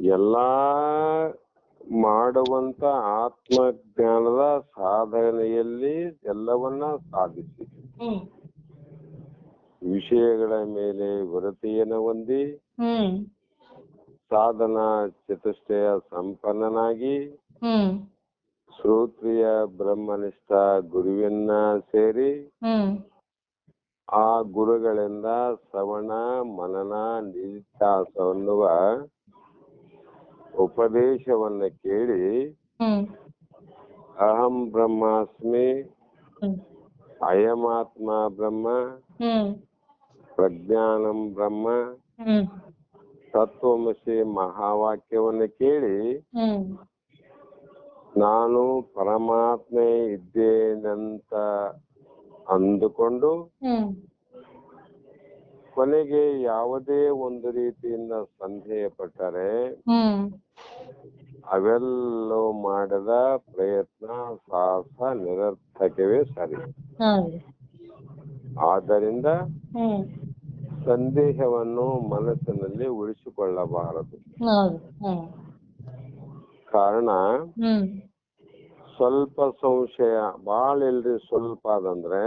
ಎಲ್ಲಾ ಮಾಡುವಂತ ಆತ್ಮಜ್ಞಾನದ ಸಾಧನೆಯಲ್ಲಿ ಎಲ್ಲವನ್ನ ಸಾಧಿಸಿ. ವಿಷಯಗಳ ಮೇಲೆ ವರತೆಯನ್ನು ಹೊಂದಿ ಸಾಧನಾ ಚತುಷ್ಟಯ ಸಂಪನ್ನನಾಗಿ ಶ್ರೋತ್ರಿಯ ಬ್ರಹ್ಮನಿಷ್ಠ ಗುರುವಿನ ಸೇರಿ ಆ ಗುರುಗಳಿಂದ ಶ್ರವಣ ಮನನ ನಿಧಿಧ್ಯಾಸ ಅನ್ನುವ ಉಪದೇಶವನ್ನ ಕೇಳಿ ಹ್ಮ್. ಅಹಂ ಬ್ರಹ್ಮಾಸ್ಮಿ ಹ್ಮ್. ಅಯಮಾತ್ಮ ಬ್ರಹ್ಮ ಹ್ಮ್. ಪ್ರಜ್ಞಾನಂ ಬ್ರಹ್ಮ ಹ್ಮ್. ತತ್ವಮಸಿ ಮಹಾವಾಕ್ಯವನ್ನು ಕೇಳಿ ಹ್ಮ್. ನಾನು ಪರಮಾತ್ಮೆ ಇದ್ದೇನಂತ ಅಂದುಕೊಂಡು ಹ್ಮ್. ಕೊನೆಗೆ ಯಾವುದೇ ಒಂದು ರೀತಿಯಿಂದ ಸಂದೇಹ ಪಟ್ಟರೆ ಅವೆಲ್ಲೋ ಮಾಡದ ಪ್ರಯತ್ನ ಸಾಹಸ ನಿರರ್ಥಕವೇ ಸರಿ. ಆದ್ದರಿಂದ ಸಂದೇಹವನ್ನು ಮನಸ್ಸಿನಲ್ಲಿ ಉಳಿಸಿಕೊಳ್ಳಬಾರದು. ಕಾರಣ ಸ್ವಲ್ಪ ಸಂಶಯ ಬಾಳ ಇಲ್ರಿ ಸ್ವಲ್ಪ ಅದಂದ್ರೆ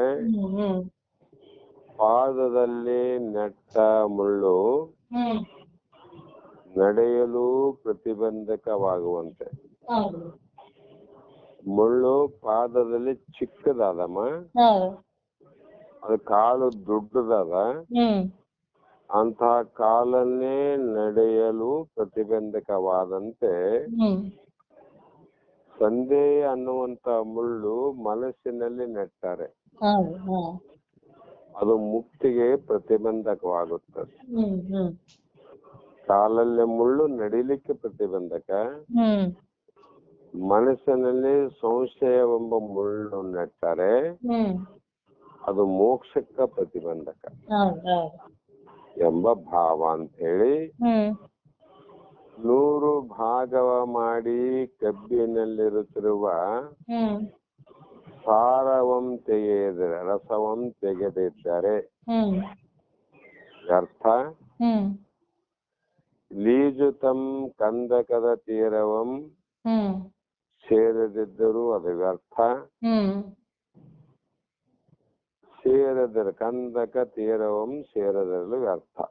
ಪಾದದಲ್ಲಿ ನೆಟ್ಟ ಮುಳ್ಳು ಹ್ಮ್. ನಡೆಯಲು ಪ್ರತಿಬಂಧಕವಾಗುವಂತೆ. ಹೌದು. ಮುಳ್ಳು ಪಾದದಲ್ಲಿ ಚಿಕ್ಕದಾದಮ್ಮ. ಹೌದು. ಅದು ಕಾಲು ದೊಡ್ಡದಾದ. ಹ್ಮ್. ಅಂತಹ ಕಾಲನ್ನೇ ನಡೆಯಲು ಪ್ರತಿಬಂಧಕವಾದಂತೆ ಹ್ಮ್. ಸಂದೇಹ ಅನ್ನುವಂತ ಮುಳ್ಳು ಮನಸ್ಸಿನಲ್ಲಿ ನೆಟ್ಟಾರೆ. ಹೌದು. ಅದು ಮುಕ್ತಿಗೆ ಪ್ರತಿಬಂಧಕವಾಗುತ್ತದೆ ಕಾಲಲ್ಲಿ ಮುಳ್ಳು ನಡಿಲಿಕ್ಕೆ ಪ್ರತಿಬಂಧಕ. ಮನಸ್ಸಿನಲ್ಲಿ ಸಂಶಯವೆಂಬ ಮುಳ್ಳು ನೆಟ್ಟರೆ ಅದು ಮೋಕ್ಷಕ್ಕ ಪ್ರತಿಬಂಧಕ. ಎಂಬ ಭಾವ ಅಂತ ಹೇಳಿ ನೂರು ಭಾಗವ ಮಾಡಿ ಕಬ್ಬಿನಲ್ಲಿರುತ್ತಿರುವ ಸಾರವಂ ತೆಗೆದರೆ ರಸವಂ ತೆಗೆದಿದ್ದರೆ. ಅರ್ಥ? ಲೀಜುತಂ ಕಂದಕದ ತೀರವಂ ಸೇರದಿದ್ದರೂ ಅದು ವ್ಯರ್ಥ. ಸೇರದಿರ ಕಂದಕ ತೀರವಂ ಸೇರದಿರಲು ವ್ಯರ್ಥ.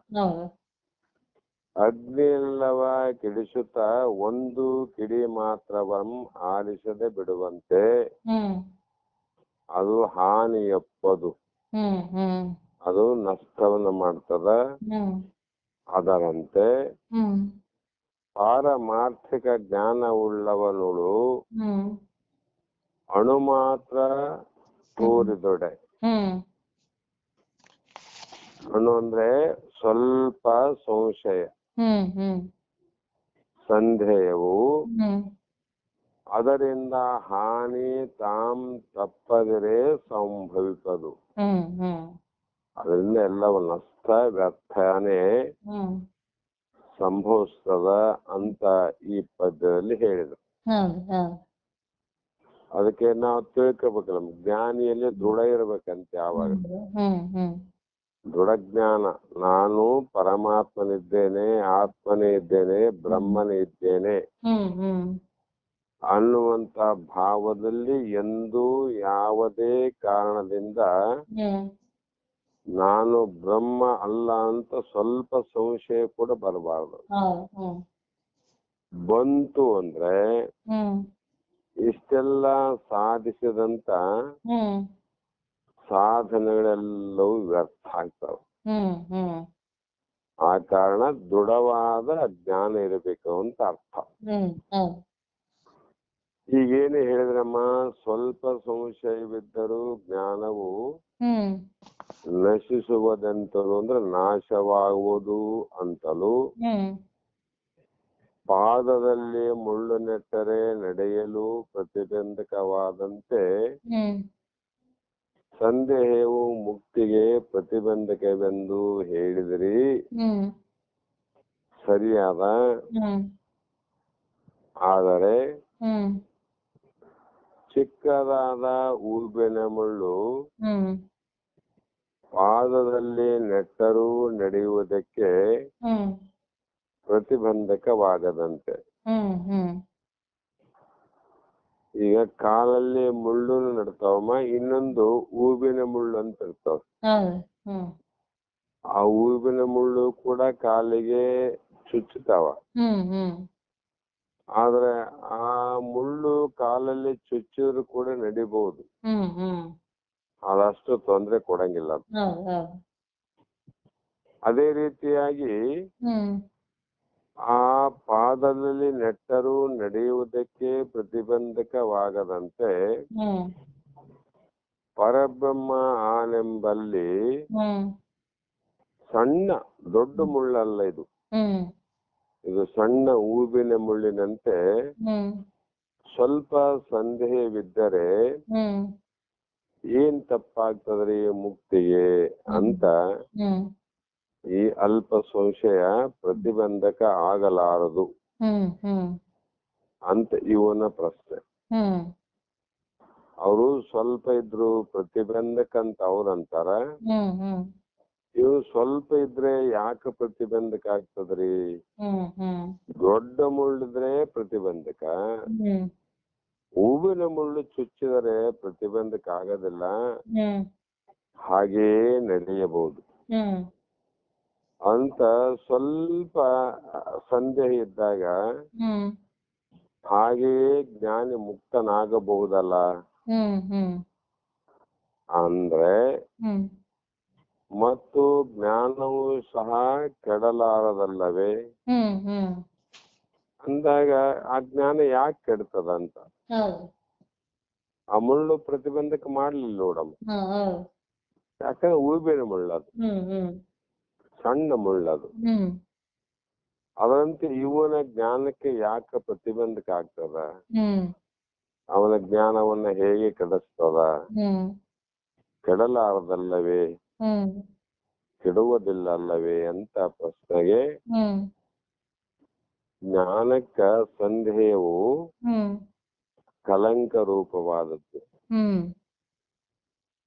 ಅಗ್ನಿಲ್ಲವ ಕಿಡಿಸುತ್ತ ಒಂದು ಕಿಡಿ ಮಾತ್ರವಂ ಆಲಿಸದೆ ಬಿಡುವಂತೆ. ಅದು ಹಾನಿಯಪ್ಪದು ಅದು ನಷ್ಟವನ್ನ ಮಾಡ್ತದ. ಅದರಂತೆ ಪಾರಮಾರ್ಥಿಕ ಜ್ಞಾನವುಳ್ಳವನುಳು ಅಣು ಮಾತ್ರ ತೋರಿದೊಡೆ ಅಣು ಅಂದ್ರೆ ಸ್ವಲ್ಪ ಸಂಶಯ. ಸಂದೇಹವು ಅದರಿಂದ ಹಾನಿ ತಾಂ ತಪ್ಪದಿರೆ ಸಂಭವಿಸದು. ಅದರಿಂದ ಎಲ್ಲವೂ ನಷ್ಟ ವ್ಯರ್ಥನೆ ಸಂಭವಿಸ್ತದ ಅಂತ ಈ ಪದ್ಯದಲ್ಲಿ ಹೇಳಿದ್ರು. ಅದಕ್ಕೆ ನಾವು ತಿಳ್ಕೊಬೇಕಲ್ಲ ಜ್ಞಾನಿಯಲ್ಲಿ ದೃಢ ಇರ್ಬೇಕಂತ ಯಾವಾಗ ದೃಢ ಜ್ಞಾನ ನಾನು ಪರಮಾತ್ಮನಿದ್ದೇನೆ ಆತ್ಮನೇ ಇದ್ದೇನೆ ಬ್ರಹ್ಮನೇ ಇದ್ದೇನೆ. ಅನ್ನುವಂತ ಭಾವದಲ್ಲಿ ಎಂದೂ ಯಾವುದೇ ಕಾರಣದಿಂದ ನಾನು ಬ್ರಹ್ಮ ಅಲ್ಲ ಅಂತ ಸ್ವಲ್ಪ ಸಂಶಯ ಕೂಡ ಬರಬಾರದು. ಬಂತು ಅಂದ್ರೆ ಇಷ್ಟೆಲ್ಲ ಸಾಧಿಸಿದಂತ ಸಾಧನೆಗಳೆಲ್ಲವೂ ವ್ಯರ್ಥ ಆಗ್ತಾವ. ಆ ಕಾರಣ ದೃಢವಾದ ಜ್ಞಾನ ಇರಬೇಕು ಅಂತ ಅರ್ಥ. ಈಗೇನು ಹೇಳಿದ್ರಮ್ಮ ಸ್ವಲ್ಪ ಸಂಶಯವಿದ್ದರೂ ಜ್ಞಾನವು ನಶಿಸುವುದಂತಲೂ ಅಂದ್ರೆ ನಾಶವಾಗುವುದು ಅಂತಲೂ ಪಾದದಲ್ಲಿ ಮುಳ್ಳು ನೆಟ್ಟರೆ ನಡೆಯಲು ಪ್ರತಿಬಂಧಕವಾದಂತೆ ಸಂದೇಹವು ಮುಕ್ತಿಗೆ ಪ್ರತಿಬಂಧಕವೆಂದು ಹೇಳಿದ್ರಿ. ಸರಿಯಾದ ಆದರೆ ಚಿಕ್ಕದಾದ ಹೂಬೆನೆ ಮುಳ್ಳು ಪಾದದಲ್ಲಿ ನೆಟ್ಟರೂ ನಡೆಯುವುದಕ್ಕೆ ಪ್ರತಿಬಂಧಕವಾಗದಂತೆ. ಈಗ ಕಾಲಲ್ಲಿ ಮುಳ್ಳು ನಡ್ತಾವಮ್ಮ ಇನ್ನೊಂದು ಹೂವಿನ ಮುಳ್ಳು ಅಂತ ಇರ್ತಾವ. ಆ ಹೂವಿನ ಮುಳ್ಳು ಕೂಡ ಕಾಲಿಗೆ ಚುಚ್ಚುತ್ತಾವ ಆದ್ರೆ ಆ ಮುಳ್ಳು ಕಾಲಲ್ಲಿ ಚುಚ್ಚಿದ್ರು ಕೂಡ ನಡಿಬಹುದು. ಅದಷ್ಟು ತೊಂದ್ರೆ ಕೊಡಂಗಿಲ್ಲ ಅದು. ರೀತಿಯಾಗಿ ಆ ಪಾದದಲ್ಲಿ ನೆಟ್ಟರು ನಡೆಯುವುದಕ್ಕೆ ಪ್ರತಿಬಂಧಕವಾಗದಂತೆ ಹ್ಮ್. ಪರಬ್ರಹ್ಮ ಆನೆಂಬಲ್ಲಿ ಸಣ್ಣ ದೊಡ್ಡ ಮುಳ್ಳಲ್ಲ ಇದು. ಇದು ಸಣ್ಣ ಹೂವಿನ ಮುಳ್ಳಿನಂತೆ ಸ್ವಲ್ಪ ಸಂದೇಹವಿದ್ದರೆ ಏನ್ ತಪ್ಪಾಗ್ತದ್ರಿ ಮುಕ್ತಿಗೆ ಅಂತ ಈ ಅಲ್ಪ ಸಂಶಯ ಪ್ರತಿಬಂಧಕ ಆಗಲಾರದು. ಅಂತ ಇವನ ಪ್ರಶ್ನೆ. ಅವರು ಸ್ವಲ್ಪ ಇದ್ರು ಪ್ರತಿಬಂಧಕ ಅಂತ ಅವ್ರಂತಾರ ಇವು ಸ್ವಲ್ಪ ಇದ್ರೆ ಯಾಕೆ ಪ್ರತಿಬಂಧಕ ಆಗ್ತದ್ರಿ ದೊಡ್ಡ ಮುಳ್ಳಿದ್ರೆ ಪ್ರತಿಬಂಧಕ. ಹೂವಿನ ಮುಳ್ಳು ಚುಚ್ಚಿದರೆ ಪ್ರತಿಬಂಧಕ ಆಗೋದಿಲ್ಲ. ಹಾಗೇ ನಡೆಯಬಹುದು. ಅಂತ ಸ್ವಲ್ಪ ಸಂದೇಹ ಇದ್ದಾಗ ಹಾಗೆಯೇ ಜ್ಞಾನಿ ಮುಕ್ತನಾಗಬಹುದಲ್ಲ? ಅಂದ್ರೆ ಮತ್ತು ಜ್ಞಾನವು ಸಹ ಕೆಡಲಾರದಲ್ಲವೇ? ಅಂದಾಗ ಆ ಜ್ಞಾನ ಯಾಕೆ ಕೆಡ್ತದಂತ? ಅಂತ ಆ ಮುಳ್ಳು ಪ್ರತಿಬಂಧಕ ಮಾಡ್ಲಿಲ್ಲ ನೋಡಮ್ಮ. ಯಾಕಂದ್ರೆ ಹೂವಿನ ಮುಳ್ಳದು ಸಣ್ಣ ಮುಳ್ಳದು ಅದರಂತೆ ಇವನ ಜ್ಞಾನಕ್ಕೆ ಯಾಕೆ ಪ್ರತಿಬಂಧಕ ಆಗ್ತದ? ಅವನ ಜ್ಞಾನವನ್ನ ಹೇಗೆ ಕೆಡಿಸ್ತದ? ಕೆಡಲಾರದಲ್ಲವೇ? ಹ್ಮ್. ಕೆಡುವುದಿಲ್ಲ ಅಲ್ಲವೇ ಅಂತ ಪ್ರಶ್ನೆಗೆ ಹ್ಮ್. ಜ್ಞಾನಕ್ಕ ಸಂದೇಹವು ಹ್ಮ್. ಕಲಂಕ ರೂಪವಾದದ್ದು. ಹ್ಮ್.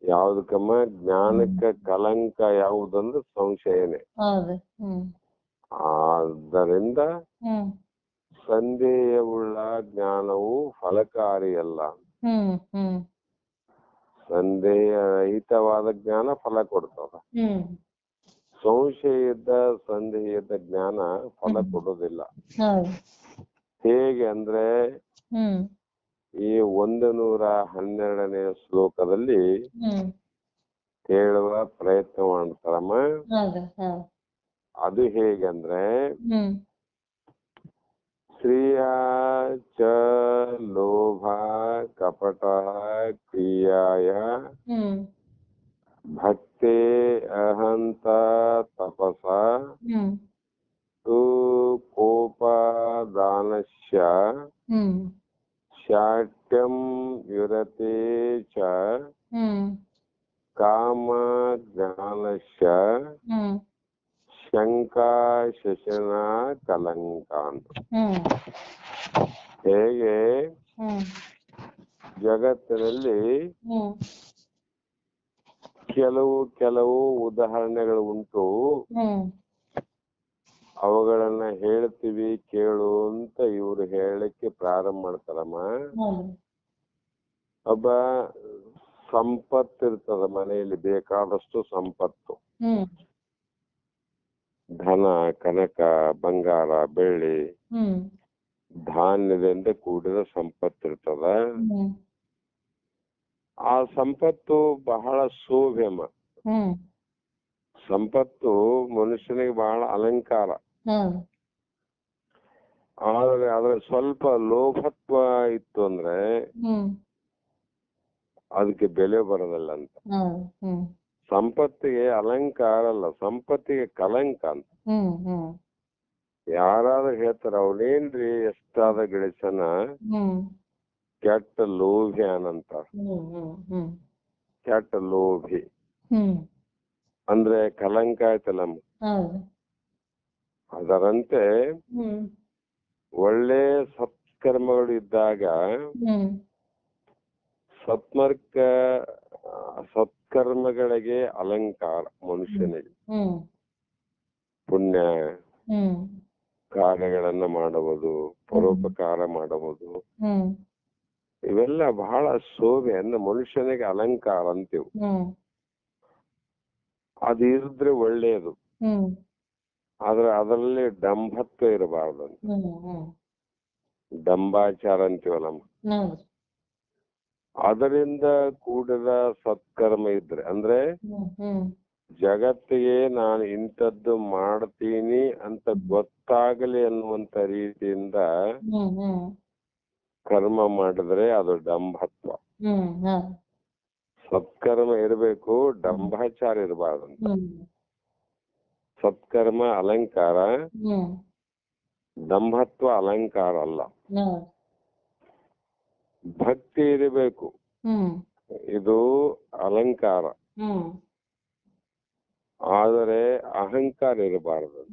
ಯಾವ್ದಕ್ಕಮ್ಮ? ಜ್ಞಾನಕ್ಕ ಕಲಂಕ ಯಾವುದಂದ್ರೆ ಸಂಶಯನೇ. ಹೌದು. ಹ್ಮ್. ಆದ್ದರಿಂದ ಹ್ಮ್. ಸಂದೇಹವುಳ್ಳ ಜ್ಞಾನವು ಫಲಕಾರಿಯಲ್ಲ. ಹ್ಮ್. ಹ್ಮ್. ಸಂದೇಹರಹಿತವಾದ ಜ್ಞಾನ ಫಲ ಕೊಡ್ತದ. ಸಂಶಯದ ಸಂದೇಹದ ಜ್ಞಾನ ಫಲ ಕೊಡೋದಿಲ್ಲ. ಹೇಗೆ ಅಂದ್ರೆ ಈ ಒಂದು ನೂರ ಹನ್ನೆರಡನೇ ಶ್ಲೋಕದಲ್ಲಿ ಹೇಳುವ ಪ್ರಯತ್ನ ಮಾಡ್ತಾರಮ್ಮ. ಅದು ಹೇಗಂದ್ರೆ ಹ್ಮ್ ಶ್ರಿಯ ಚ ಲೋಭ ಕಪಟ ಕ್ರಿಯಾಯ ಹ್ಮ್ ಭಕ್ತೆ ಅಹಂತ ತಪಸ ಹ್ಮ್ ತು ಕೋಪದಾನಶ್ಯ ಹ್ಮ್ ಶಾಟ್ಯಂ ವಿರತೆ ಚ ಹ್ಮ್ ಕಾಮ ಜ್ಞಾನಶ್ಯ ಹ್ಮ್ ಶಂಕಾ ಶಶನ ಕಲಂಕ ಅಂತ ಹೇಗೆ? ಜಗತ್ತಿನಲ್ಲಿ ಕೆಲವು ಕೆಲವು ಉದಾಹರಣೆಗಳು ಉಂಟು. ಅವುಗಳನ್ನ ಹೇಳ್ತೀವಿ ಕೇಳು ಅಂತ ಇವ್ರು ಹೇಳಕ್ಕೆ ಪ್ರಾರಂಭ ಮಾಡ್ತಾರಮ್ಮ. ಒಬ್ಬ ಸಂಪತ್ತು ಇರ್ತದ ಮನೆಯಲ್ಲಿ ಬೇಕಾದಷ್ಟು ಸಂಪತ್ತು. ಧನ ಕನಕ ಬಂಗಾರ ಬೆಳ್ಳಿ ಹ್ಮ್. ಧಾನ್ಯದಿಂದ ಕೂಡಿದ ಸಂಪತ್ತು ಇರ್ತದ ಆ ಸಂಪತ್ತು ಬಹಳ ಸೋಭ್ಯಮ ಹ್ಮ್. ಸಂಪತ್ತು ಮನುಷ್ಯನಿಗೆ ಬಹಳ ಅಲಂಕಾರ. ಆದ್ರೆ ಅದ್ರ ಸ್ವಲ್ಪ ಲೋಭತ್ವ ಇತ್ತು ಅಂದ್ರೆ ಅದಕ್ಕೆ ಬೆಲೆ ಬರೋದಲ್ಲ ಅಂತ. ಸಂಪತ್ತಿಗೆ ಅಲಂಕಾರ ಅಲ್ಲ ಸಂಪತ್ತಿಗೆ ಕಲಂಕ ಅಂತ. ಯಾರಾದ್ರೂ ಹೇಳ್ತಾರ ಅವನೇನ್ರಿ ಎಷ್ಟಾದ ಗಳಿಸನ ಕೆಟ್ಟ ಲೋಭಿ ಅನಂತ. ಕೆಟ್ಟ ಲೋಭಿ. ಅಂದ್ರೆ ಕಲಂಕ ಆಯ್ತಲ್ಲ ಅದರಂತೆ ಒಳ್ಳೆ ಸತ್ಕರ್ಮಗಳು ಇದ್ದಾಗ ಸತ್ಮರ್ಕ ಸತ್ಮರ್ಕ ಸತ್ಕರ್ಮಗಳಿಗೆ ಅಲಂಕಾರ ಮನುಷ್ಯನಿಗೆ ಪುಣ್ಯ ಕಾರ್ಯಗಳನ್ನ ಮಾಡುವುದು ಪರೋಪಕಾರ ಮಾಡುವುದು ಇವೆಲ್ಲ ಬಹಳ ಶೋಭೆ ಅಂದ್ರೆ ಮನುಷ್ಯನಿಗೆ ಅಲಂಕಾರ ಅಂತೀವಿ. ಅದು ಇದ್ರೆ ಒಳ್ಳೆಯದು ಆದ್ರೆ ಅದರಲ್ಲಿ ಡಂಭತ್ವ ಇರಬಾರ್ದು ಡಂಬಾಚಾರ ಅಂತೀವಲ್ಲ. ಅದರಿಂದ ಕೂಡಿದ ಸತ್ಕರ್ಮ ಇದ್ರೆ ಅಂದ್ರೆ ಜಗತ್ತಿಗೆ ನಾನು ಇಂಥದ್ದು ಮಾಡ್ತೀನಿ ಅಂತ ಗೊತ್ತಾಗಲಿ ಅನ್ನುವಂತ ರೀತಿಯಿಂದ ಕರ್ಮ ಮಾಡಿದ್ರೆ ಅದು ಡಂಭತ್ವ. ಸತ್ಕರ್ಮ ಇರಬೇಕು ಡಂಭಾಚಾರ ಇರಬಾರ್ದು ಹ್ಮ್. ಸತ್ಕರ್ಮ ಅಲಂಕಾರ ಡಂಭತ್ವ ಅಲಂಕಾರ ಅಲ್ಲ. ಭಕ್ತಿ ಇರಬೇಕು. ಇದು ಅಲಂಕಾರ. ಆದರೆ ಅಹಂಕಾರ ಇರಬಾರದು.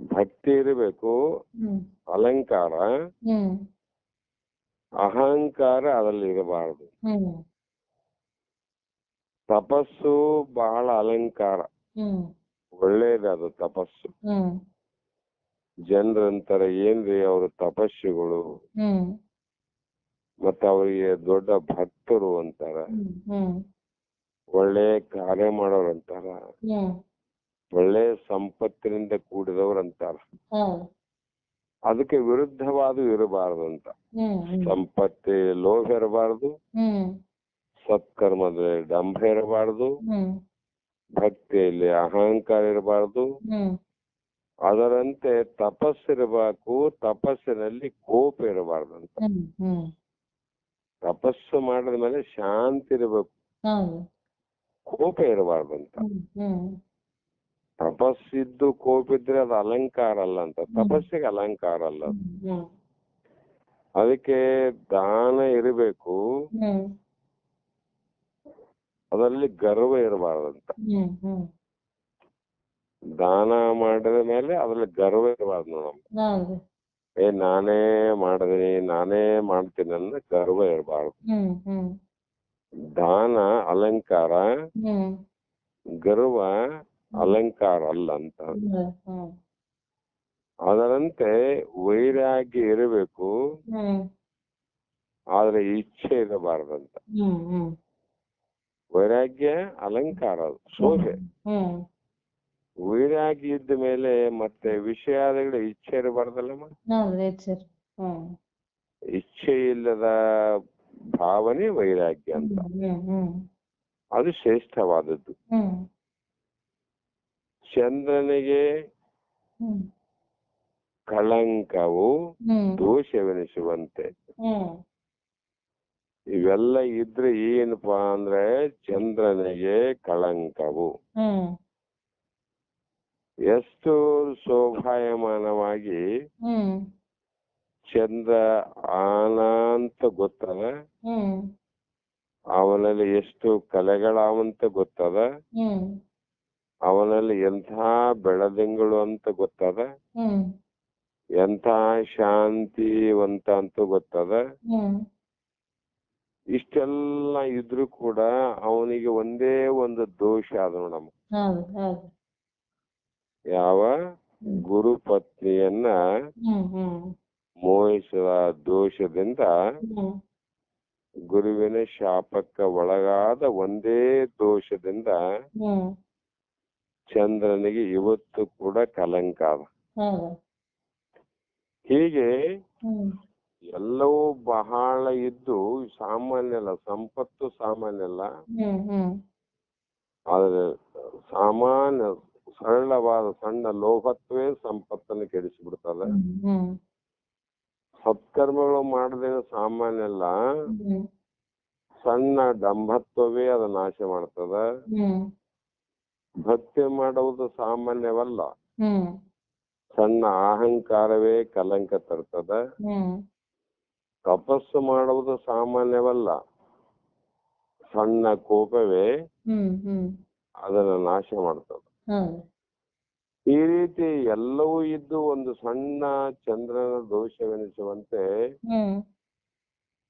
ಭಕ್ತಿ ಇರಬೇಕು. ಅಲಂಕಾರ. ಅಹಂಕಾರ ಅದರಲ್ಲಿ ಇರಬಾರದು. ತಪಸ್ಸು ಬಹಳ ಅಲಂಕಾರ. ಒಳ್ಳೆಯದು ಒಳ್ಳೇದು ಅದು ತಪಸ್ಸು ಜನರಂತಾರೆ ಏನ್ರಿ ಅವ್ರ ತಪಸ್ಸುಗಳು? ಮತ್ತ ಅವರಿಗೆ ದೊಡ್ಡ ಭಕ್ತರು ಅಂತಾರ. ಒಳ್ಳೆ ಕಾರ್ಯ ಮಾಡೋರು ಅಂತಾರ. ಒಳ್ಳೆ ಸಂಪತ್ತಿನಿಂದ ಕೂಡಿದವರು ಅಂತಾರ. ಅದಕ್ಕೆ ವಿರುದ್ಧವಾದ ಇರಬಾರದು ಅಂತ. ಸಂಪತ್ತಿ ಲೋಭ ಇರಬಾರದು. ಸತ್ಕರ್ಮದಲ್ಲಿ ಡಂಭ ಇರಬಾರದು. ಭಕ್ತಿಯಲ್ಲಿ ಅಹಂಕಾರ ಇರಬಾರದು. ಅದರಂತೆ ತಪಸ್ಸಿರಬೇಕು ತಪಸ್ಸಿನಲ್ಲಿ ಕೋಪ ಇರಬಾರ್ದಂತ. ತಪಸ್ಸು ಮಾಡಿದ ಮೇಲೆ ಶಾಂತಿ ಇರಬೇಕು. ಕೋಪ ಇರಬಾರ್ದಂತ. ತಪಸ್ಸಿದ್ದು ಕೋಪ ಇದ್ರೆ ಅದು ಅಲಂಕಾರ ಅಲ್ಲ ಅಂತ. ತಪಸ್ಸಿಗೆ ಅಲಂಕಾರ ಅಲ್ಲ ಅದಕ್ಕೆ ದಾನ ಇರಬೇಕು. ಅದರಲ್ಲಿ ಗರ್ವ ಇರಬಾರ್ದಂತ. ದಾನ ಮಾಡಿದ ಮೇಲೆ ಅದ್ರಲ್ಲಿ ಗರ್ವ ಇರಬಾರ್ದು ನೋಡಮ್ಮ ಹೌದು ಏ ನಾನೇ ಮಾಡಿದೀನಿ ನಾನೇ ಮಾಡ್ತೀನಿ ಅನ್ನೋ ಗರ್ವ ಇರಬಾರ್ದು. ಹ್ಮ್ ಹ್ಮ್. ದಾನ ಅಲಂಕಾರ ಹ್ಮ್. ಗರ್ವ ಅಲಂಕಾರ ಅಲ್ಲ ಅಂತ. ಹ್ಮ್ ಹ್ಮ್. ಅದರಂತೆ ವೈರಾಗ್ಯ ಇರಬೇಕು ಹ್ಮ್. ಆದ್ರೆ ಇಚ್ಛೆ ಇರಬಾರ್ದಂತ. ಹ್ಮ್ ಹ್ಮ್. ವೈರಾಗ್ಯ ಅಲಂಕಾರ ಅದು ಶೋಭೆ ಹ್ಮ್. ವೈರಾಗ್ಯ ಇದ್ದ ಮೇಲೆ ಮತ್ತೆ ವಿಷಯಾದಿಗಳ ಇಚ್ಛೆ ಇರಬಾರ್ದಲ್ಲಮ್ಮ ಹ್ಮ್. ಇಚ್ಛೆ ಇಲ್ಲದ ಭಾವನೆ ವೈರಾಗ್ಯ ಅಂತ. ಹ್ಮ್ ಹ್ಮ್. ಅದು ಶ್ರೇಷ್ಠವಾದದ್ದು. ಹ್ಮ್. ಚಂದ್ರನಿಗೆ ಹ್ಮ್. ಕಳಂಕವು ಹ್ಮ್. ದೋಷವೆನಿಸುವಂತೆ. ಹ್ಮ್. ಇವೆಲ್ಲ ಇದ್ರೆ ಏನಪ್ಪಾ ಅಂದ್ರೆ ಚಂದ್ರನಿಗೆ ಕಳಂಕವು. ಹ್ಮ್. ಎಷ್ಟು ಶೋಭಾಯಮಾನವಾಗಿ ಚಂದ್ರ ಆನ ಅಂತ ಗೊತ್ತದ ಅವನಲ್ಲಿ ಎಷ್ಟು ಕಲೆಗಳಾವಂತ ಗೊತ್ತದ? ಅವನಲ್ಲಿ ಎಂಥ ಬೆಳದಿಂಗಳು ಅಂತ ಗೊತ್ತದ? ಎಂಥ ಶಾಂತಿವಂತ ಅಂತ ಗೊತ್ತದ? ಇಷ್ಟೆಲ್ಲ ಇದ್ರೂ ಕೂಡ ಅವನಿಗೆ ಒಂದೇ ಒಂದು ದೋಷ ಅದ ನೋಡಮ್ಮ. ಯಾವ ಗುರು ಪತ್ನಿಯನ್ನ ಹ್ಮ್ ಹ್ಮ್. ಮೋಹಿಸುವ ದೋಷದಿಂದ ಗುರುವಿನ ಶಾಪಕ್ಕ ಒಳಗಾದ ಒಂದೇ ದೋಷದಿಂದ ಚಂದ್ರನಿಗೆ ಇವತ್ತು ಕೂಡ ಕಲಂಕ ಹೀಗೆ ಎಲ್ಲವೂ ಬಹಳ ಇದ್ದು ಸಾಮಾನ್ಯ ಅಲ್ಲ ಸಂಪತ್ತು ಸಾಮಾನ್ಯ ಅಲ್ಲ. ಆದ್ರೆ ಸಾಮಾನ್ಯ ಸರಳವಾದ ಸಣ್ಣ ಲೋಭತ್ವೇ ಸಂಪತ್ತನ್ನು ಕೆಡಿಸಿಬಿಡ್ತದೆ. ಸತ್ಕರ್ಮಗಳು ಮಾಡದೇನು ಸಾಮಾನ್ಯ ಅಲ್ಲ. ಸಣ್ಣ ಡಂಭತ್ವವೇ ಅದ ನಾಶ ಮಾಡ್ತದ. ಭಕ್ತಿ ಮಾಡುವುದು ಸಾಮಾನ್ಯವಲ್ಲ. ಸಣ್ಣ ಅಹಂಕಾರವೇ ಕಲಂಕ ತರ್ತದ. ತಪಸ್ಸು ಮಾಡುವುದು ಸಾಮಾನ್ಯವಲ್ಲ. ಸಣ್ಣ ಕೋಪವೇ ಅದನ್ನ ನಾಶ ಮಾಡ್ತದ. ಈ ರೀತಿ ಎಲ್ಲವೂ ಇದ್ದು ಒಂದು ಸಣ್ಣ ಚಂದ್ರನ ದೋಷವೆನಿಸುವಂತೆ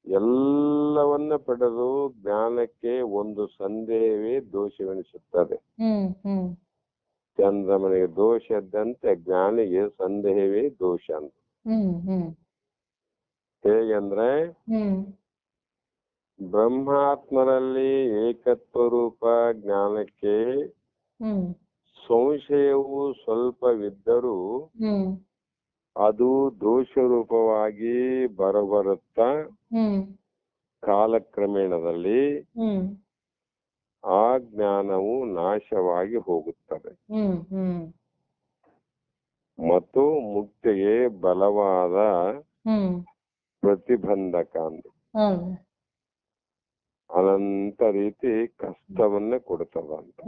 ಎಲ್ಲವನ್ನ ಪಡೆದು ಜ್ಞಾನಕ್ಕೆ ಒಂದು ಸಂದೇಹವೇ ದೋಷವೆನಿಸುತ್ತದೆ. ಚಂದ್ರಮನಿಗೆ ದೋಷ ಇದ್ದಂತೆ ಜ್ಞಾನಿಗೆ ಸಂದೇಹವೇ ದೋಷ ಅಂತ. ಹೇಗೆಂದ್ರೆ ಹ್ಮ್. ಬ್ರಹ್ಮಾತ್ಮರಲ್ಲಿ ಏಕತ್ವ ರೂಪ ಜ್ಞಾನಕ್ಕೆ ಹ್ಮ್. ಸಂಶಯವು ಸ್ವಲ್ಪವಿದ್ದರೂ ಅದು ದೋಷ ರೂಪವಾಗಿ ಬರಬರುತ್ತಾ ಕಾಲಕ್ರಮೇಣದಲ್ಲಿ ಆ ಜ್ಞಾನವು ನಾಶವಾಗಿ ಹೋಗುತ್ತದೆ. ಮತ್ತು ಮುಕ್ತಿಗೆ ಬಲವಾದ ಪ್ರತಿಬಂಧಕ ಅಂದು. ಅನಂತ ರೀತಿ ಕಷ್ಟವನ್ನ ಕೊಡ್ತದಂತ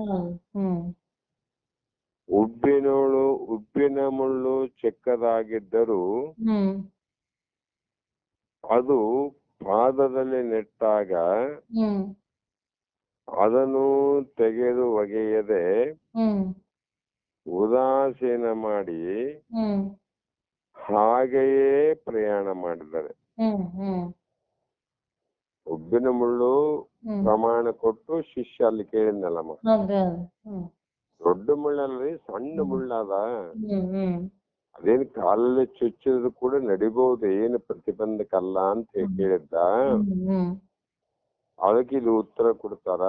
ಉಬ್ಬಿನೋಳು ಉಬ್ಬಿನ ಮುಳ್ಳು ಚಿಕ್ಕದಾಗಿದ್ದರೂ ಅದು ಪಾದದಲ್ಲಿ ನೆಟ್ಟಾಗ ಅದನ್ನು ತೆಗೆದು ಒಗೆಯದೆ ಉದಾಸೀನ ಮಾಡಿ ಹಾಗೆಯೇ ಪ್ರಯಾಣ ಮಾಡಿದ್ದಾರೆ. ಉಬ್ಬಿನ ಮುಳ್ಳು ಪ್ರಮಾಣ ಕೊಟ್ಟು ಶಿಷ್ಯ ಅಲ್ಲಿ ಕೇಳಿದ್ನಲ್ಲಮ್ಮ. ದೊಡ್ಡ ಮುಳ್ಳಲ್ರಿ ಸಣ್ಣ ಮುಳ್ಳದ ಅದೇನ್ ಕಾಲಲ್ಲಿ ಚುಚ್ಚಿದ್ರು ಕೂಡ ನಡಿಬಹುದು ಏನು ಪ್ರತಿಬಂಧಕ ಅಲ್ಲ ಅಂತ ಹೇಳಿ ಕೇಳಿದ್ದ. ಹ್ಮ್ ಹ್ಮ್. ಅದಕ್ಕೆ ಇಲ್ಲಿ ಉತ್ತರ ಕೊಡ್ತಾರ.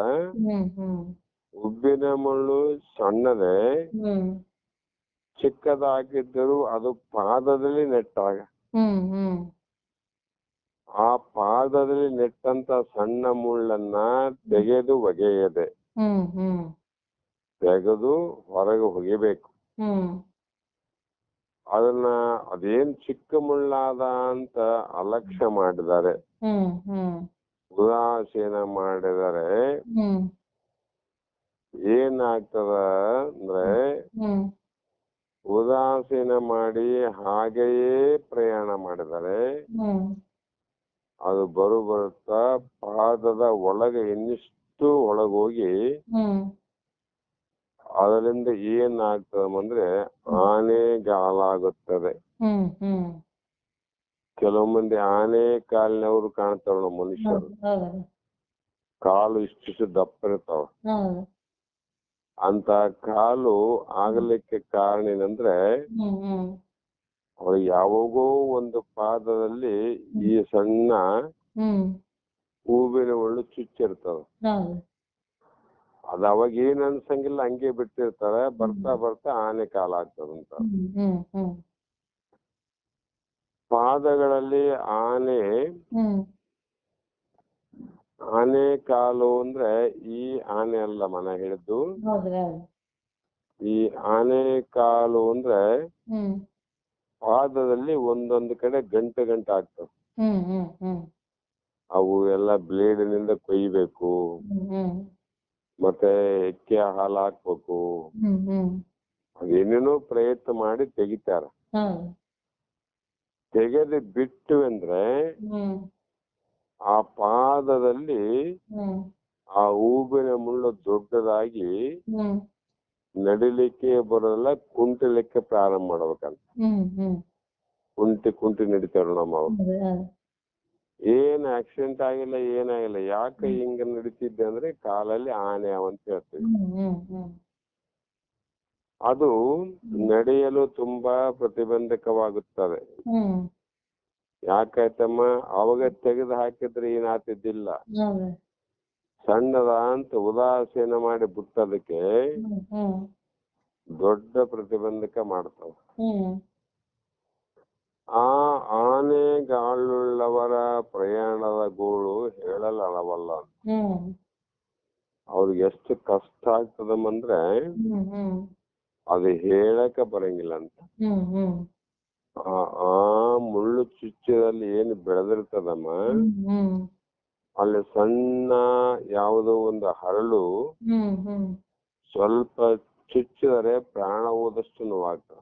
ಉಬ್ಬಿನ ಮುಳ್ಳು ಸಣ್ಣದೇ. ಚಿಕ್ಕದಾಗಿದ್ದರೂ ಅದು ಪಾದದಲ್ಲಿ ನೆಟ್ಟಾಗ ಆ ಪಾದದಲ್ಲಿ ನೆಟ್ಟಂತ ಸಣ್ಣ ಮುಳ್ಳನ್ನ ತೆಗೆದು ಒಗೆಯದೆ. ತೆಗೆದು ಹೊರಗೆ ಹೊಗೆಬೇಕು. ಅದನ್ನ ಅದೇನ್ ಚಿಕ್ಕ ಮುಳ್ಳಾದ ಅಂತ ಅಲಕ್ಷ್ಯ ಮಾಡಿದ್ದಾರೆ. ಉದಾಸೀನ ಮಾಡಿದರೆ ಏನಾಗ್ತದ ಅಂದ್ರೆ ಉದಾಸೀನ ಮಾಡಿ ಹಾಗೆಯೇ ಪ್ರಯಾಣ ಮಾಡಿದರೆ ಅದು ಬರು ಬರುತ್ತಾ ಪಾದದ ಒಳಗೆ ಇನ್ನಿಷ್ಟು ಒಳಗೋಗಿ ಅದರಿಂದ ಏನ್ ಅಂದ್ರೆ ಆನೆ ಗಾಲಾಗುತ್ತದೆ ಹ್ಮ್ ಹ್ಮ್. ಕೆಲವು ಮಂದಿ ಆನೆ ಕಾಲಿನವರು ಕಾಣ್ತಾವ ಮನುಷ್ಯರು. ಕಾಲು ಇಷ್ಟಿಷ್ಟು ದಪ್ಪ ಇರ್ತಾವ. ಅಂತ ಕಾಲು ಆಗಲಿಕ್ಕೆ ಕಾರಣ ಏನಂದ್ರೆ ಅವ್ರು ಯಾವಾಗೋ ಒಂದು ಪಾದದಲ್ಲಿ ಈ ಸಣ್ಣ ಹೂವಿನ ಒಳ್ಳು ಚುಚ್ಚಿರ್ತದ ಹೌದು. ಅದ ಅವಾಗ ಏನ್ ಅನ್ಸಂಗಿಲ್ಲ ಹಂಗೆ ಬಿಟ್ಟಿರ್ತಾರೆ ಬರ್ತಾ ಬರ್ತಾ ಆನೆ ಕಾಲ ಆಗ್ತದಂತ ಪಾದಗಳಲ್ಲಿ ಆನೆ ಆನೆ ಕಾಲು ಅಂದ್ರೆ ಈ ಆನೆ ಅಲ್ಲ ಮನ ಹಿಡಿದು. ಈ ಆನೆ ಕಾಲು ಅಂದ್ರೆ ಪಾದದಲ್ಲಿ ಒಂದೊಂದು ಕಡೆ ಗಂಟೆ ಗಂಟೆ ಆಗ್ತದೆ. ಅವು ಎಲ್ಲ ಬ್ಲೇಡಿನಿಂದ ಕೊಯ್ಬೇಕು. ಮತ್ತೆ ಎಕ್ಕೆ ಹಾಲು ಹಾಕ್ಬೇಕು. ಅದೇನೇನೋ ಪ್ರಯತ್ನ ಮಾಡಿ ತೆಗಿತಾರ. ತೆಗೆದು ಬಿಟ್ಟು ಅಂದ್ರೆ ಆ ಪಾದದಲ್ಲಿ ಆ ಹೂವಿನ ಮುಳ್ಳು ದೊಡ್ಡದಾಗಿ ನಡಿಲಿಕ್ಕೆ ಬರೋದಲ್ಲ ಕುಂಟಲಿಕ್ಕೆ ಪ್ರಾರಂಭ ಮಾಡ್ಬೇಕಂತ. ಕುಂಟಿ ಕುಂಟಿ ನಡಿತಾರ ನಮ್ಮ ಅವು. ಏನ್ ಆಕ್ಸಿಡೆಂಟ್ ಆಗಿಲ್ಲ ಏನಾಗಿಲ್ಲ ಯಾಕೆ ಹಿಂಗ ನಡೀತಿದ್ದೆ ಅಂದ್ರೆ ಕಾಲಲ್ಲಿ ಆನೆ ಅವ ಅಂತ ಹೇಳ್ತೀವಿ. ಅದು ನಡೆಯಲು ತುಂಬಾ ಪ್ರತಿಬಂಧಕವಾಗುತ್ತದೆ. ಯಾಕಾಯ್ತಮ್ಮ? ಅವಾಗ ತೆಗೆದು ಹಾಕಿದ್ರೆ ಏನಾಗ್ತಿದ್ದಿಲ್ಲ. ಸಣ್ಣದ ಅಂತ ಉದಾಸೀನ ಮಾಡಿ ಬಿಟ್ಟದಕ್ಕೆ ದೊಡ್ಡ ಪ್ರತಿಬಂಧಕ ಮಾಡ್ತಾವ. ಆ ಆ ಆನೆಗಾಳುಳ್ಳವರ ಪ್ರಯಾಣದ ಗೋಳು ಹೇಳಲ್ಲ ಹ್ಮ್. ಅವ್ರಿಗೆ ಎಷ್ಟು ಕಷ್ಟ ಹ್ಮ್ ಅದು ಹೇಳಕ ಬರಂಗಿಲ್ಲ ಅಂತ. ಆ ಮುಳ್ಳು ಚುಚ್ಚದಲ್ಲಿ ಏನು ಬೆಳೆದಿರ್ತದಮ್ಮ ಅಲ್ಲಿ ಸಣ್ಣ ಯಾವುದೋ ಒಂದು ಹರಳು ಸ್ವಲ್ಪ ಚುಚ್ಚಿದರೆ ಪ್ರಾಣ ಹೋದಷ್ಟು ನೋವಾಗ್ತದೆ.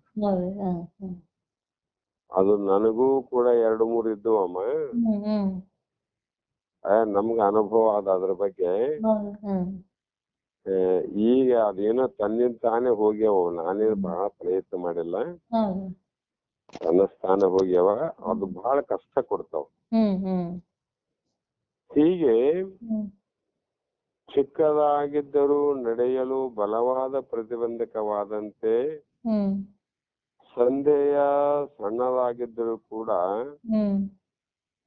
ಅದು ನನಗೂ ಕೂಡ ಎರಡು ಮೂರು ಇದ್ವು ಹ್ಮ್ ಹ್ಮ್. ಆ, ನಮ್ಗೆ ಅನುಭವ ಆದ ಅದ್ರ ಬಗ್ಗೆ. ಹೌದು ಹ್ಮ್. ಆ, ಈಗ ಅದೇನೋ ತನ್ನಿಂದ ತಾನೇ ಹೋಗ್ಯಾವ ನಾನೇನು ಬಹಳ ಪ್ರಯತ್ನ ಮಾಡಿಲ್ಲ. ಹೌದು ತನ್ನ ಸ್ಥಾನ ಹೋಗ್ಯಾವ ಅದು ಬಹಳ ಕಷ್ಟ ಕೊಡ್ತಾವ. ಹ್ಮ್ ಹ್ಮ್. ಹೀಗೆ ಹ್ಮ್. ಚಿಕ್ಕದಾಗಿದ್ದರೂ ನಡೆಯಲು ಬಲವಾದ ಪ್ರತಿಬಂಧಕವಾದಂತೆ ಹ್ಮ್. ಸಂದೇಹ ಸಣ್ಣದಾಗಿದ್ದರೂ ಕೂಡ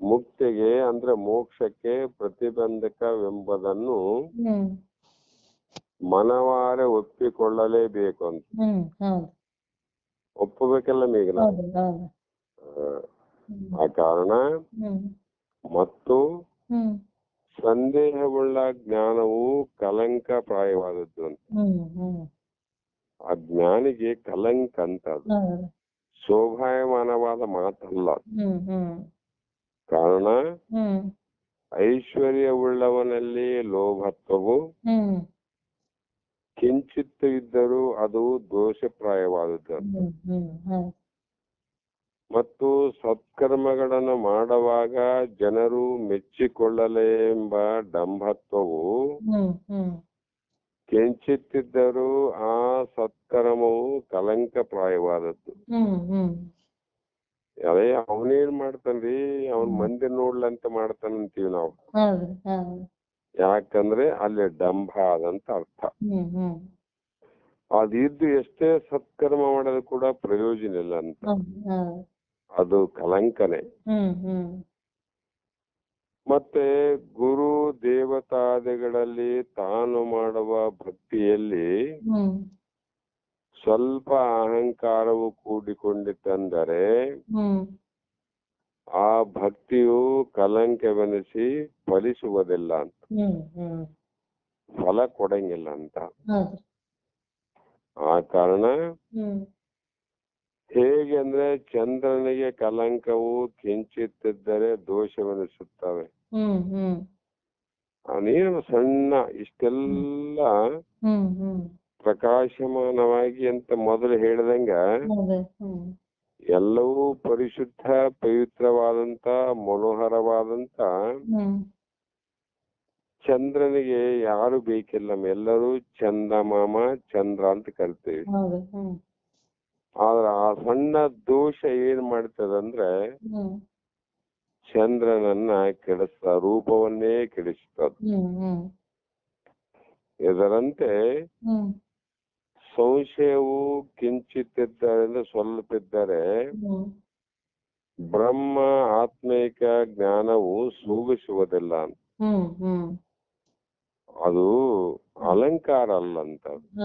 ಮುಕ್ತಿಗೆ ಅಂದ್ರೆ ಮೋಕ್ಷಕ್ಕೆ ಪ್ರತಿಬಂಧಕವೆಂಬುದನ್ನು ಮನವಾರೆ ಒಪ್ಪಿಕೊಳ್ಳಲೇಬೇಕು ಅಂತ. ಒಪ್ಪಬೇಕಲ್ಲ ಈಗ ಆ, ಕಾರಣ ಮತ್ತು ಸಂದೇಹವುಳ್ಳ ಜ್ಞಾನವು ಕಲಂಕಪ್ರಾಯವಾದದ್ದು ಅಂತ. ಹ್ಮ್ ಹ್ಮ್. ಆ ಜ್ಞಾನಿಗೆ ಕಲಂಕ ಅಂತ ಅದು. ಶೋಭಾಯಮಾನವಾದ ಮಾತಲ್ಲ ಕಾರಣ ಐಶ್ವರ್ಯವುಳ್ಳವನಲ್ಲಿ ಲೋಭತ್ವವು ಕಿಂಚಿತ್ ಕಿಂಚಿತ್ತು ಇದ್ದರೂ ಅದು ದೋಷಪ್ರಾಯವಾದದ್ದು. ಮತ್ತು ಸತ್ಕರ್ಮಗಳನ್ನು ಮಾಡುವಾಗ ಜನರು ಮೆಚ್ಚಿಕೊಳ್ಳಲೆಂಬ ಡಂಭತ್ವವು ಕಿಂಚಿತ್ತಿದ್ದರೂ ಆ ಸತ್ಕರ್ಮವು ಕಲಂಕ ಪ್ರಾಯವಾದದ್ದು ಅದೇ ಅವನೇನ್ ಮಾಡ್ತಾನ್ರಿ? ಅವನ್. ಮಂದಿ ನೋಡ್ಲಂತ ಮಾಡ್ತಾನಂತೀವಿ ನಾವು. ಯಾಕಂದ್ರೆ ಅಲ್ಲಿ ಡಂಭ ಆದಂತ ಅರ್ಥ. ಅದಿದ್ದು ಎಷ್ಟೇ ಸತ್ಕರ್ಮ ಮಾಡೋದು ಕೂಡ ಪ್ರಯೋಜನ ಇಲ್ಲ ಅಂತ. ಅದು ಕಲಂಕನೆ. ಮತ್ತೆ ಗುರು ದೇವತಾದಿಗಳಲ್ಲಿ ತಾನು ಮಾಡುವ ಭಕ್ತಿಯಲ್ಲಿ ಸ್ವಲ್ಪ ಅಹಂಕಾರವು ಕೂಡಿಕೊಂಡಿತಂದರೆ ಆ ಭಕ್ತಿಯು ಕಲಂಕವೆನಿಸಿ ಫಲಿಸುವುದಿಲ್ಲ ಅಂತ. ಫಲ ಕೊಡಂಗಿಲ್ಲ ಅಂತ. ಆ ಕಾರಣ ಹ್ಮ್. ಹೇಗೆ ಅಂದ್ರೆ ಚಂದ್ರನಿಗೆ ಕಲಂಕವು ಕಿಂಚಿತ್ತಿದ್ದರೆ ದೋಷವೆನಿಸುತ್ತವೆ. ಹ್ಮ್ ಹ್ಮ್ ಸಣ್ಣ ಇಷ್ಟೆಲ್ಲ ಹ್ಮ್ ಹ್ಮ್ ಪ್ರಕಾಶಮಾನವಾಗಿ ಅಂತ ಮೊದಲು ಹೇಳ್ದಂಗ ಹ್ಮ್. ಎಲ್ಲವೂ ಪರಿಶುದ್ಧ ಪವಿತ್ರವಾದಂತ ಮನೋಹರವಾದಂತ ಹ್ಮ್. ಚಂದ್ರನಿಗೆ ಯಾರು ಬೇಕಿಲ್ಲ ಎಲ್ಲರೂ ಚಂದಮಾಮ ಚಂದ್ರ ಅಂತ ಕರಿತೀವಿ. ಹೌದು ಹ್ಮ್. ಆದ್ರೆ ಆ ಸಣ್ಣ ದೋಷ ಏನ್ ಮಾಡ್ತದಂದ್ರೆ ಹ್ಮ್. ಚಂದ್ರನನ್ನ ಕೆಡಿಸ್ತ ರೂಪವನ್ನೇ ಹ್ಮ್ ಇದರಂತೆ ಸಂಶಯವು ಕಿಂಚಿತ್ತಿದ್ದರಿಂದ ಸ್ವಲ್ಪ ಇದ್ದರೆ ಹ್ಮ್. ಬ್ರಹ್ಮ ಆತ್ಮೈಕ ಜ್ಞಾನವು ಸೂಗಿಸುವುದಿಲ್ಲ ಅಂತ. ಅದು ಅಲಂಕಾರ ಅಲ್ಲಂತ. ಅಂತ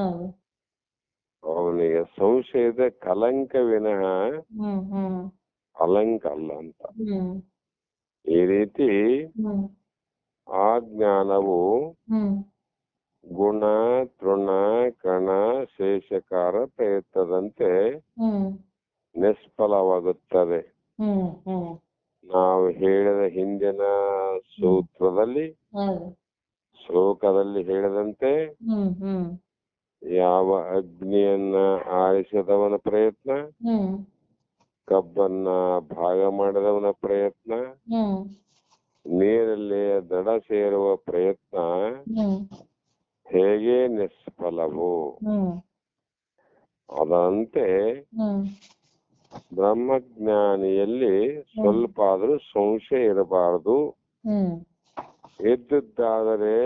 ಅವನಿಗೆ ಸಂಶಯದ ಕಲಂಕ ವಿನಃ ಅಲಂಕ ಅಲ್ಲ ಅಂತ ಈ ರೀತಿ ಆ ಜ್ಞಾನವು ಗುಣ ತೃಣ ಕಣ ಶೇಷಕಾರ ಪ್ರಯತ್ನದಂತೆ ನಿಷ್ಫಲವಾಗುತ್ತದೆ. ನಾವು ಹೇಳಿದ ಹಿಂದಿನ ಸೂತ್ರದಲ್ಲಿ ಶ್ಲೋಕದಲ್ಲಿ ಹೇಳಿದಂತೆ ಯಾವ ಅಗ್ನಿಯನ್ನ ಆರಿಸಿದವನ ಪ್ರಯತ್ನ ಕಬ್ಬನ್ನ ಭಾಗ ಮಾಡಿದವನ ಪ್ರಯತ್ನ ಹ್ಮ್. ನೀರಲ್ಲಿ ದಡ ಸೇರುವ ಪ್ರಯತ್ನ ಹ್ಮ್. ಹೇಗೆ ನಿಷ್ಫಲವು? ಹ್ಮ್. ಅದಂತೆ ಹ್ಮ್. ಬ್ರಹ್ಮಜ್ಞಾನಿಯಲ್ಲಿ ಸ್ವಲ್ಪ ಆದ್ರೂ ಸಂಶಯ ಇರಬಾರದು. ಹ್ಮ್. ಇದ್ದಿದ್ದಾದರೆ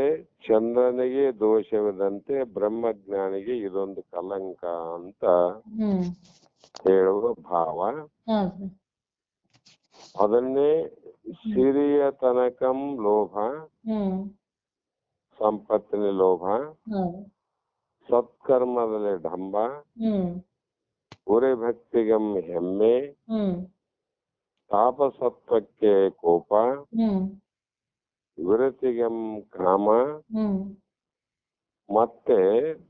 ಚಂದ್ರನಿಗೆ ದೋಷವಿದಂತೆ ಬ್ರಹ್ಮಜ್ಞಾನಿಗೆ ಇದೊಂದು ಕಲಂಕ ಅಂತ ಹ್ಮ್. ಹೇಳುವ ಭಾವ ಹೌದು ಅದನ್ನೇ ಸಿರಿಯ ತನಕಂ ಲೋಭ ಹ್ಮ್ ಸಂಪತ್ತಿನ ಲೋಭ ಹೌದು ಸತ್ಕರ್ಮದಲ್ಲಿ ಢಂಬ ಹ್ಮ್ ಉರೆ ಭಕ್ತಿಗಂ ಹೆಮ್ಮೆ ಹ್ಮ್ ತಾಪಸತ್ವಕ್ಕೆ ಕೋಪ ಹ್ಮ್ ವಿರತಿಗಂ ಕಾಮ ಹ್ಮ್ ಮತ್ತೆ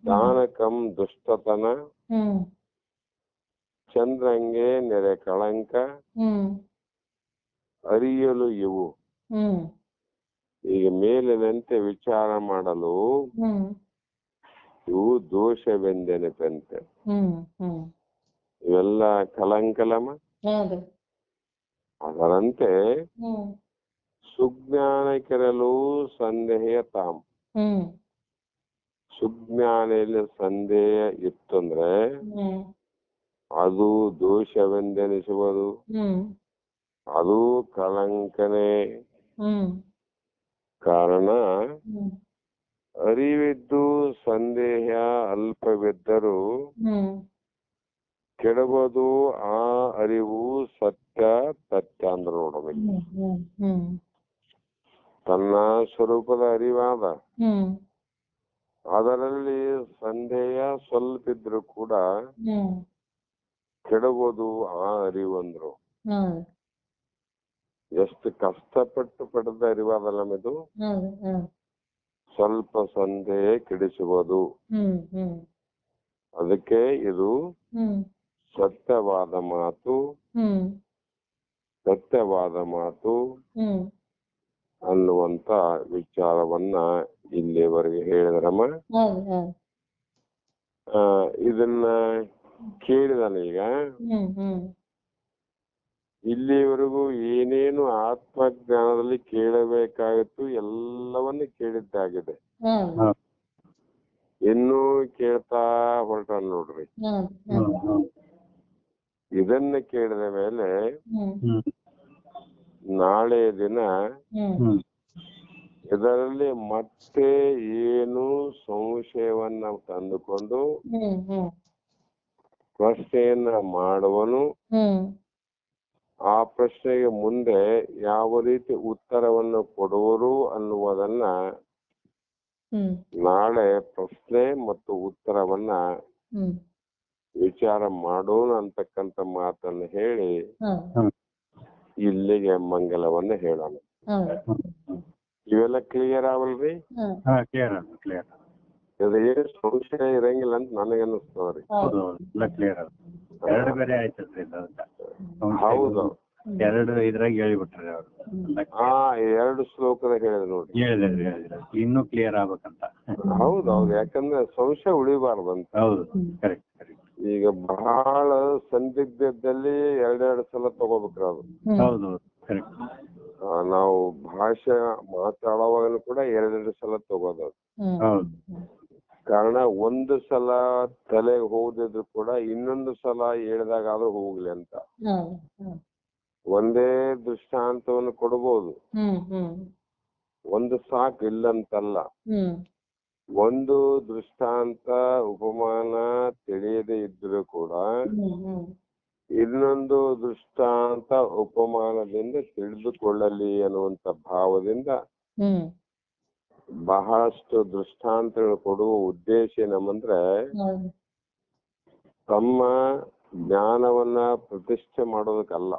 ದಾನಕಂ ದುಷ್ಟತನ ಹ್ಮ್ ಚಂದ್ರಂಗೆ ನೆರೆ ಕಳಂಕ ಅರಿಯಲು ಇವು. ಈಗ ಮೇಲಿನಂತೆ ವಿಚಾರ ಮಾಡಲು ಇವು ದೋಷವೆಂದೆನಪಂತೆ ಇವೆಲ್ಲ ಕಲಂಕಲಮ? ಅದರಂತೆ ಸುಜ್ಞಾನಕ್ಕಿರಲು ಸಂದೇಹ ತಾಮ್. ಸುಜ್ಞಾನಿಯಲ್ಲಿ ಸಂದೇಹ ಇತ್ತಂದ್ರೆ ಅದು ದೋಷವೆಂದೆನಿಸುವುದು. ಅದು ಕಳಂಕನೆ ಹ್ಮ್. ಕಾರಣ ಅರಿವಿದ್ದು ಸಂದೇಹ ಅಲ್ಪವಿದ್ದರೂ ಕೆಡಬೋದು ಆ ಅರಿವು ಸತ್ಯ ತತ್ಯ ಅಂದ್ರೆ ನೋಡಬೇಕು. ತನ್ನ ಸ್ವರೂಪದ ಅರಿವಾದ. ಅದರಲ್ಲಿ ಸಂದೇಹ ಸ್ವಲ್ಪ ಇದ್ರು ಕೂಡ ಹ್ಮ್ ಕೆಡಬೋದು ಆ ಅರಿವಂದ್ರು ಎಷ್ಟು ಕಷ್ಟಪಟ್ಟು ಪಡೆದ ಅರಿವಾದಲ್ಲ ಇದು? ಸ್ವಲ್ಪ ಸಂದೇಹ ಕೆಡಿಸುವುದು. ಅದಕ್ಕೆ ಇದು ಸತ್ಯವಾದ ಮಾತು. ಸತ್ಯವಾದ ಮಾತು ಅನ್ನುವಂತ ವಿಚಾರವನ್ನ ಇಲ್ಲಿವರೆಗೆ ಹೇಳಿದ್ರಮ್ಮ ಇದನ್ನ ಕೇಳಿದನೀಗ ಈಗ. ಇಲ್ಲಿವರೆಗೂ ಏನೇನು ಆತ್ಮಜ್ಞಾನದಲ್ಲಿ ಕೇಳಬೇಕಾಗಿತ್ತು ಎಲ್ಲವನ್ನ ಕೇಳಿದ್ದಾಗಿದೆ. ಇನ್ನೂ ಕೇಳ್ತಾ ಹೊರಟ ನೋಡ್ರಿ. ಇದನ್ನ ಕೇಳಿದ ಮೇಲೆ ನಾಳೆ ದಿನ ಇದರಲ್ಲಿ ಮತ್ತೆ ಏನು ಸಂಶಯವನ್ನ ತಂದುಕೊಂಡು ಪ್ರಶ್ನೆಯನ್ನ ಮಾಡುವನು ಆ ಪ್ರಶ್ನೆಗೆ ಮುಂದೆ ಯಾವ ರೀತಿ ಉತ್ತರವನ್ನು ಕೊಡುವರು ಅನ್ನುವುದನ್ನ ನಾಳೆ ಪ್ರಶ್ನೆ ಮತ್ತು ಉತ್ತರವನ್ನ ವಿಚಾರ ಮಾಡೋಣ ಅಂತಕ್ಕಂತ ಮಾತನ್ನು ಹೇಳಿ ಇಲ್ಲಿಗೆ ಮಂಗಲವನ್ನ ಹೇಳೋಣ. ಇವೆಲ್ಲ ಕ್ಲಿಯರ್ ಆವಲ್ರಿ? ಕ್ಲಿಯರ್ ಇದು ಏನು ಸಂಶಯ ಇರಂಗಿಲ್ಲ ಅಂತ ನನಗೆ ಅನ್ನಿಸ್ತದ್ರಿ ಹೌದು ಹೌದು. ಎಲ್ಲ ಕ್ಲಿಯರ್ ಎರಡು ಬೇರೆ ಆಯ್ತದ್ರಿ ಅಂತ. ಹೌದು. ಎರಡು ಇದ್ರಾಗ ಹೇಳಿಬಿಟ್ರಿ ಅವ್ರು. ಹಾ ಆ ಎರಡು ಶ್ಲೋಕದ ಹೇಳಿದ್ರು ನೋಡಿ. ಹೇಳಿದ್ರಿ ಹೇಳಿದ್ರಿ. ಇನ್ನೂ ಕ್ಲಿಯರ್ ಆಗ್ಬೇಕಂತ. ಹೌದು ಹೌದು. ಯಾಕಂದ್ರೆ ಸಂಶಯ ಉಳಿಬಾರ್ದು ಅಂತ. ಹೌದು. ಕರೆಕ್ಟ್ ಕರೆಕ್ಟ್ ಈಗ ಬಹಳ ಸಂದಿಗ್ಧದಲ್ಲಿ ಎರಡೆರಡು ಸಲ ತಗೋಬೇಕ್ರಿ ಅದು. ಹೌದು ಕರೆಕ್ಟ್ ಆ, ನಾವು ಭಾಷೆ ಮಾತಾಡುವಾಗಲೂ ಕೂಡ ಎರಡೆರಡು ಸಲ ತಗೋದು. ಹೌದು. ಕಾರಣ ಒಂದು ಸಲ ತಲೆಗೆ ಹೋಗದಿದ್ರು ಕೂಡ ಇನ್ನೊಂದು ಸಲ ಹೇಳಿದಾಗಾದ್ರೂ ಹೋಗ್ಲಿ ಅಂತ. ಒಂದೇ ದೃಷ್ಟಾಂತವನ್ನು ಕೊಡಬಹುದು ಒಂದು ಸಾಕು ಇಲ್ಲಂತಲ್ಲ. ಒಂದು ದೃಷ್ಟಾಂತ ಉಪಮಾನ ತಿಳಿಯದೆ ಇದ್ರೂ ಕೂಡ ಇನ್ನೊಂದು ದೃಷ್ಟಾಂತ ಉಪಮಾನದಿಂದ ತಿಳಿದುಕೊಳ್ಳಲಿ ಅನ್ನುವಂತ ಭಾವದಿಂದ ಬಹಳಷ್ಟು ದೃಷ್ಟಾಂತಗಳು ಕೊಡುವ ಉದ್ದೇಶ ಏನಂದ್ರೆ ತಮ್ಮ ಜ್ಞಾನವನ್ನ ಪ್ರತಿಷ್ಠೆ ಮಾಡೋದಕ್ಕಲ್ಲ.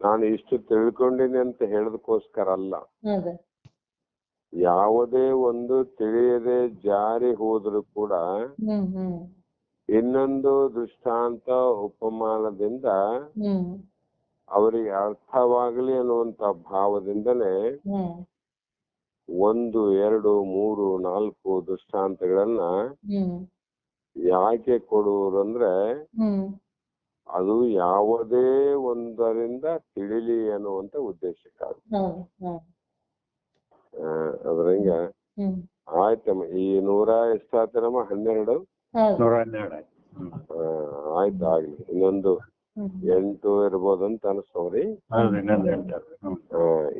ನಾನು ಇಷ್ಟು ತಿಳ್ಕೊಂಡಿನಿ ಅಂತ ಹೇಳದಕ್ಕೋಸ್ಕರ ಅಲ್ಲ. ಯಾವುದೇ ಒಂದು ತಿಳಿಯದೆ ಜಾರಿ ಹೋದ್ರು ಕೂಡ ಇನ್ನೊಂದು ದೃಷ್ಟಾಂತ ಉಪಮಾನದಿಂದ ಅವರಿಗೆ ಅರ್ಥವಾಗಲಿ ಅನ್ನುವಂತ ಭಾವದಿಂದನೇ ಒಂದು ಎರಡು ಮೂರು ನಾಲ್ಕು ದೃಷ್ಟಾಂತಗಳನ್ನ ಹ್ಮ್. ಯಾಕೆ ಕೊಡುವರು ಅಂದ್ರೆ ಹ್ಮ್. ಅದು ಯಾವುದೇ ಒಂದರಿಂದ ತಿಳಿಲಿ ಅನ್ನುವಂತ ಉದ್ದೇಶಕ್ಕಾಗಿ ಹೌದು ಹೌದು. ಆ, ಅದ್ರಂಗ ಹ್ಮ್ ಆಯ್ತಮ್ಮ ಈ ನೂರ ಎಷ್ಟಾತನಮ್ಮ ಹನ್ನೆರಡು? ಆಯ್ತು. ಆಗ್ಲಿ. ಇನ್ನೊಂದು ಹ್ಮ್. ಎಂಟು ಇರ್ಬೋದಂತ ಅನಿಸ್ತವ್ರಿ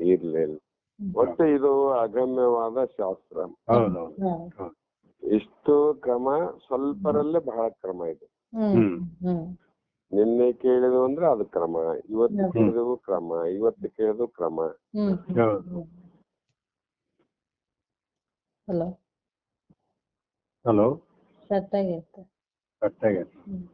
ಇರ್ಲಿ ಇರ್ಲಿ. ಒಟ್ಟು ಇದು ಅಗಮ್ಯವಾದ ಶಾಸ್ತ್ರ. ಇಷ್ಟು ಕ್ರಮ ಸ್ವಲ್ಪರಲ್ಲೇ ಬಹಳ ಕ್ರಮ ಇದೆ. ಹ್ಮ್ ಹ್ಮ್. ನಿನ್ನೆ ಕೇಳಿದ್ವು ಅಂದ್ರೆ ಅದು ಕ್ರಮ. ಇವತ್ತು. ಕೇಳಿದವು ಕ್ರಮ. ಇವತ್ತು ಕೇಳಿದ್ವು ಕ್ರಮ. ಹ್ಮ್ ಹೌದು. ಹಲೋ. ಹಲೋ. ಕಟ್